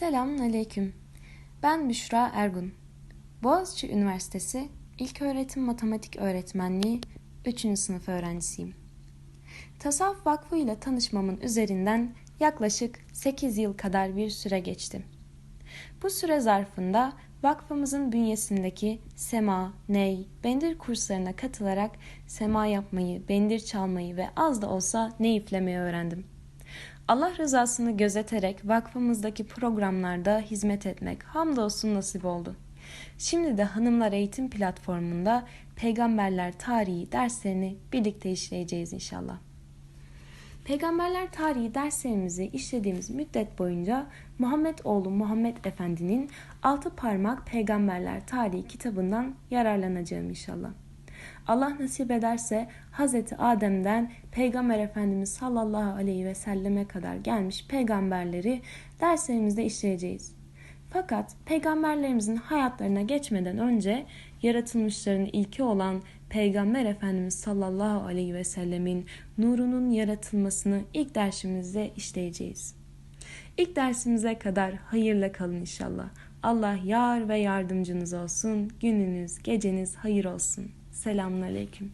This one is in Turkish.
Selamun Aleyküm. Ben Büşra Ergun. Boğaziçi Üniversitesi İlköğretim Matematik Öğretmenliği 3. sınıf öğrencisiyim. Tasavvuf Vakfı ile tanışmamın üzerinden yaklaşık 8 yıl kadar bir süre geçti. Bu süre zarfında vakfımızın bünyesindeki sema, ney, bendir kurslarına katılarak sema yapmayı, bendir çalmayı ve az da olsa ney üflemeyi öğrendim. Allah rızasını gözeterek vakfımızdaki programlarda hizmet etmek hamdolsun nasip oldu. Şimdi de Hanımlar Eğitim Platformu'nda Peygamberler Tarihi derslerini birlikte işleyeceğiz inşallah. Peygamberler tarihi derslerimizi işlediğimiz müddet boyunca Muhammed oğlu Muhammed Efendi'nin Altı Parmak Peygamberler Tarihi kitabından yararlanacağım inşallah. Allah nasip ederse Hz. Adem'den Peygamber Efendimiz sallallahu aleyhi ve selleme kadar gelmiş peygamberleri derslerimizde işleyeceğiz. Fakat peygamberlerimizin hayatlarına geçmeden önce yaratılmışların ilki olan Peygamber Efendimiz sallallahu aleyhi ve sellemin nurunun yaratılmasını ilk dersimizde işleyeceğiz. İlk dersimize kadar hayırla kalın inşallah. Allah yar ve yardımcınız olsun. Gününüz, geceniz hayır olsun. Selamun Aleyküm.